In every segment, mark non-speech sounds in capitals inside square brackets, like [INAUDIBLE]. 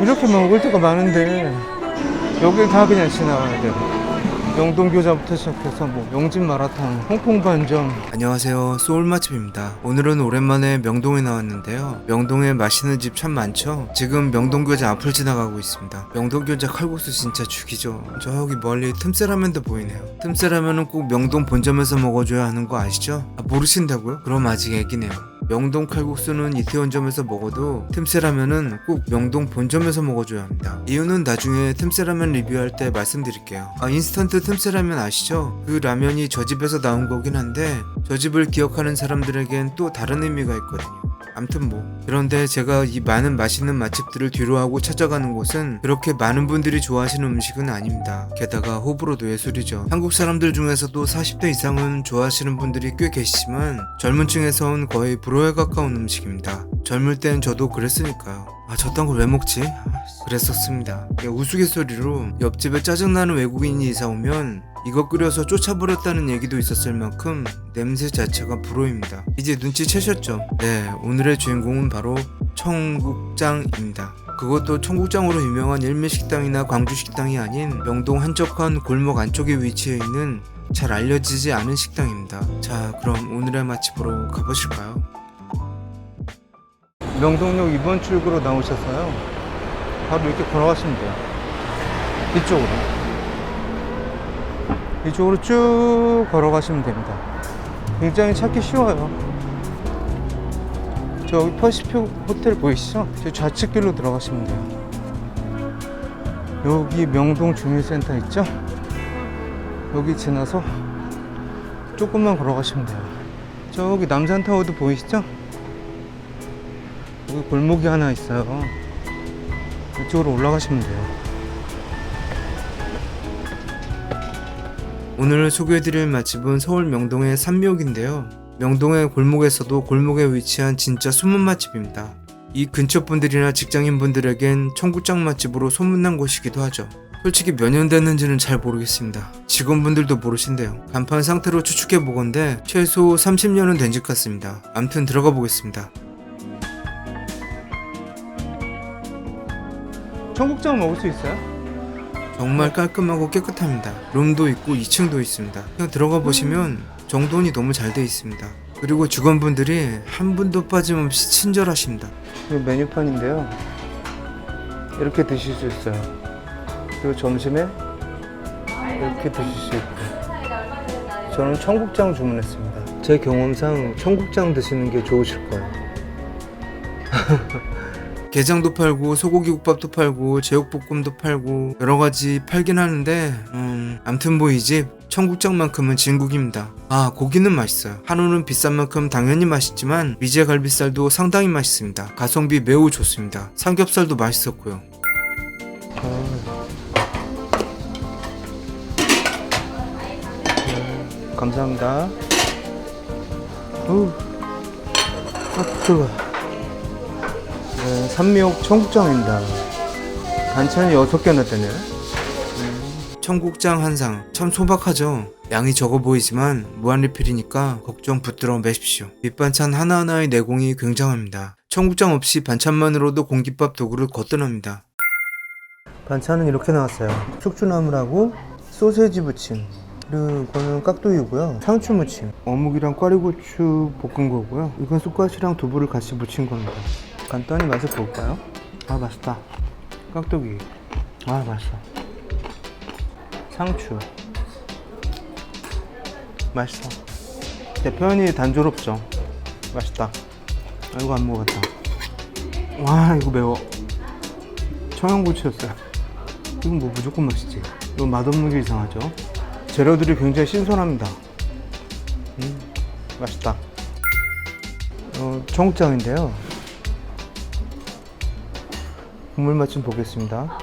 이렇게 먹을 데가 많은데 여길 다 그냥 지나가야 돼. 영동교자부터 시작해서 뭐 영진 마라탕, 홍콩 반점. 안녕하세요. 소울 맛집입니다. 오늘은 오랜만에 명동에 나왔는데요. 명동에 맛있는 집 참 많죠. 지금 명동교자 앞을 지나가고 있습니다. 명동교자 칼국수 진짜 죽이죠. 저기 멀리 틈새라면도 보이네요. 틈새라면은 꼭 명동 본점에서 먹어줘야 하는 거 아시죠? 아, 모르신다고요? 그럼 아직 애기네요. 명동 칼국수는 이태원점에서 먹어도 틈새라면은 꼭 명동 본점에서 먹어줘야 합니다. 이유는 나중에 틈새라면 리뷰할 때 말씀드릴게요. 아 인스턴트 틈새라면 아시죠? 그 라면이 저 집에서 나온 거긴 한데 저 집을 기억하는 사람들에겐 또 다른 의미가 있거든요. 암튼 뭐 그런데 제가 이 많은 맛있는 맛집들을 뒤로하고 찾아가는 곳은 그렇게 많은 분들이 좋아하시는 음식은 아닙니다. 게다가 호불호도 예술이죠. 한국 사람들 중에서도 40대 이상은 좋아하시는 분들이 꽤 계시지만 젊은 층에선 거의 불호에 가까운 음식입니다. 젊을 땐 저도 그랬으니까요. 아 저딴 걸 왜 먹지? 아, 그랬었습니다. 그냥 우스갯소리로 옆집에 짜증나는 외국인이 이사 오면 이거 끓여서 쫓아버렸다는 얘기도 있었을 만큼 냄새 자체가 불호입니다. 이제 눈치채셨죠? 네, 오늘의 주인공은 바로 청국장입니다. 그것도 청국장으로 유명한 일매식당이나 광주식당이 아닌 명동 한적한 골목 안쪽에 위치해 있는 잘 알려지지 않은 식당입니다. 자, 그럼 오늘의 맛집으로 가보실까요? 명동역 2번 출구로 나오셔서요. 바로 이렇게 걸어가시면 돼요. 이쪽으로. 이쪽으로 쭉 걸어가시면 됩니다. 굉장히 찾기 쉬워요. 저기 퍼시픽 호텔 보이시죠? 저 좌측 길로 들어가시면 돼요. 여기 명동 주민센터 있죠? 여기 지나서 조금만 걸어가시면 돼요. 저기 남산타워도 보이시죠? 여기 골목이 하나 있어요. 이쪽으로 올라가시면 돼요. 오늘 소개해드릴 맛집은 서울 명동의 삼묘인데요. 명동의 골목에서도 골목에 위치한 진짜 숨은 맛집입니다. 이 근처 분들이나 직장인 분들에겐 청국장 맛집으로 소문난 곳이기도 하죠. 솔직히 몇 년 됐는지는 잘 모르겠습니다. 직원분들도 모르신대요. 간판 상태로 추측해 보건데 최소 30년은 된 집 같습니다. 암튼 들어가 보겠습니다. 청국장 먹을 수 있어요? 정말 깔끔하고 깨끗합니다. 룸도 있고 2층도 있습니다. 그냥 들어가 보시면 정돈이 너무 잘 돼 있습니다. 그리고 직원분들이 한 분도 빠짐없이 친절하십니다. 이 메뉴판인데요. 이렇게 드실 수 있어요. 그리고 점심에 이렇게 드실 수 있고. 저는 청국장 주문했습니다. 제 경험상 청국장 드시는 게 좋으실 거예요. [LAUGHS] 게장도 팔고 소고기 국밥도 팔고 제육볶음도 팔고 여러 가지 팔긴 하는데 음 암튼 뭐 이 집 청국장만큼은 진국입니다. 아 고기는 맛있어요. 한우는 비싼 만큼 당연히 맛있지만 미제 갈비살도 상당히 맛있습니다. 가성비 매우 좋습니다. 삼겹살도 맛있었고요. 감사합니다. 우, 아, 뜨거. 네, 삼미옥 청국장입니다. 반찬이 6개나 되네. 청국장 한 상. 참 소박하죠? 양이 적어 보이지만 무한리필이니까 걱정 붙들어 매십시오. 밑반찬 하나하나의 내공이 굉장합니다. 청국장 없이 반찬만으로도 공깃밥 도구를 거뜬합니다. 반찬은 이렇게 나왔어요. 숙주나물하고 소세지 부침. 그리고 이거는 깍두기고요. 상추 무침. 어묵이랑 꽈리고추 볶은 거고요. 이건 쑥갓이랑 두부를 같이 무친 겁니다. 간단히 맛을 볼까요? 아 맛있다. 깍두기. 아 맛있어. 상추. 맛있어. 제 표현이 단조롭죠. 맛있다. 아 이거 안 먹었다. 와 이거 매워. 청양고추였어요. 이건 뭐 무조건 맛있지. 이건 맛없는 게 이상하죠. 재료들이 굉장히 신선합니다. 음, 맛있다. 어, 청국장인데요. 국물 맛 좀 보겠습니다.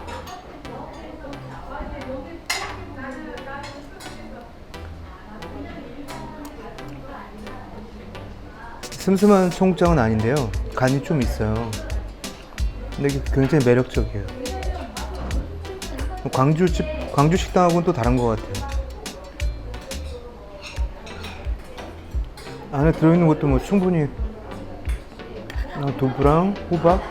슴슴한 청국장은 아닌데요. 간이 좀 있어요. 근데 이게 굉장히 매력적이에요. 광주집, 광주 식당하고는 또 다른 것 같아요. 안에 들어있는 것도 뭐 충분히 어, 두부랑 호박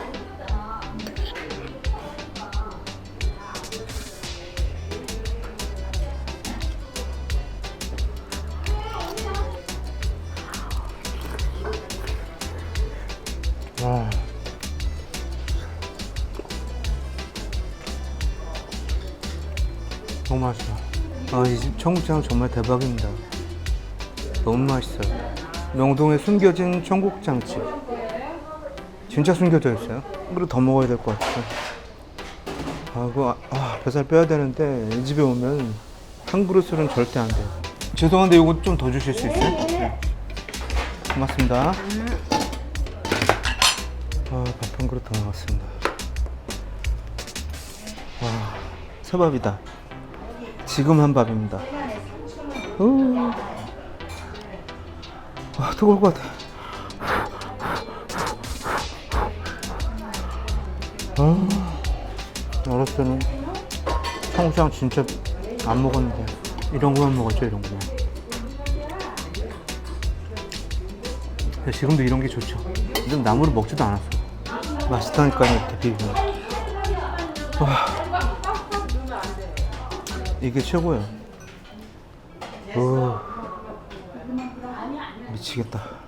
아, 이 집 청국장 정말 대박입니다. 너무 맛있어요. 명동에 숨겨진 청국장집. 진짜 숨겨져 있어요. 한 그릇 더 먹어야 될 것 같아요. 아, 그거, 아, 뱃살 빼야 되는데, 이 집에 오면 한 그릇으로는 절대 안 돼요. 죄송한데, 이거 좀 더 주실 수 있어요? 네. 고맙습니다. 아, 밥 한 그릇 더 나왔습니다. 와, 새밥이다. 지금 한 밥입니다. 우. 와, 뜨거울 것 같아. 아, 어렸을 때는 청국장 진짜 안 먹었는데 이런 거만 먹었죠, 이런 거. 지금도 이런 게 좋죠. 요즘 나물을 먹지도 않았어. 맛있다니까요, 이렇게 비비면. 와, 이게 최고예요. 오, 미치겠다.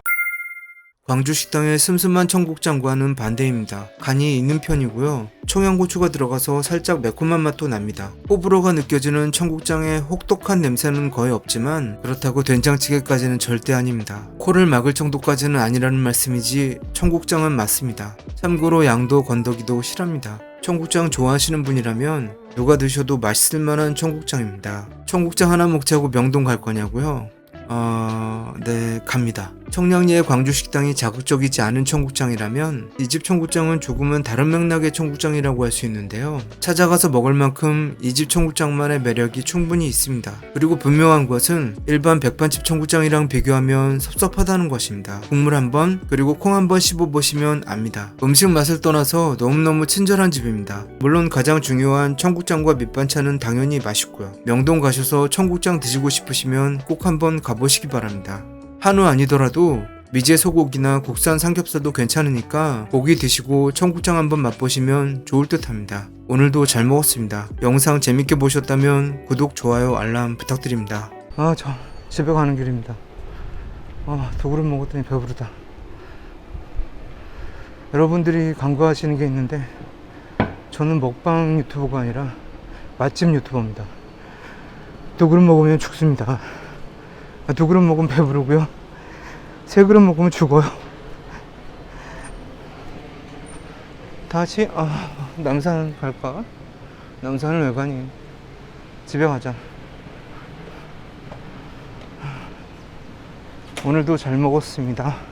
광주 식당의 슴슴한 청국장과는 반대입니다. 간이 있는 편이고요. 청양고추가 들어가서 살짝 매콤한 맛도 납니다. 호불호가 느껴지는 청국장의 혹독한 냄새는 거의 없지만 그렇다고 된장찌개까지는 절대 아닙니다. 코를 막을 정도까지는 아니라는 말씀이지 청국장은 맞습니다. 참고로 양도 건더기도 실합니다. 청국장 좋아하시는 분이라면 누가 드셔도 맛있을 만한 청국장입니다. 청국장 하나 먹자고 명동 갈 거냐고요? 어, 네, 갑니다. 청량리의 광주 식당이 자극적이지 않은 청국장이라면 이 집 청국장은 조금은 다른 맥락의 청국장이라고 할 수 있는데요. 찾아가서 먹을 만큼 이 집 청국장만의 매력이 충분히 있습니다. 그리고 분명한 것은 일반 백반집 청국장이랑 비교하면 섭섭하다는 것입니다. 국물 한 번, 그리고 콩 한 번 씹어 보시면 압니다. 음식 맛을 떠나서 너무너무 친절한 집입니다. 물론 가장 중요한 청국장과 밑반찬은 당연히 맛있고요. 명동 가셔서 청국장 드시고 싶으시면 꼭 한번 가보시기 바랍니다. 한우 아니더라도 미제 소고기나 국산 삼겹살도 괜찮으니까 고기 드시고 청국장 한번 맛보시면 좋을 듯 합니다. 오늘도 잘 먹었습니다. 영상 재밌게 보셨다면 구독, 좋아요, 알람 부탁드립니다. 아, 저 집에 가는 길입니다. 아, 두 그릇 먹었더니 배부르다. 여러분들이 간과하시는 게 있는데 저는 먹방 유튜버가 아니라 맛집 유튜버입니다. 두 그릇 먹으면 죽습니다. 아, 두 그릇 먹으면 배부르고요. 세 그릇 먹으면 죽어요. 다시 아, 남산 갈까? 남산을 왜 가니? 집에 가자. 오늘도 잘 먹었습니다.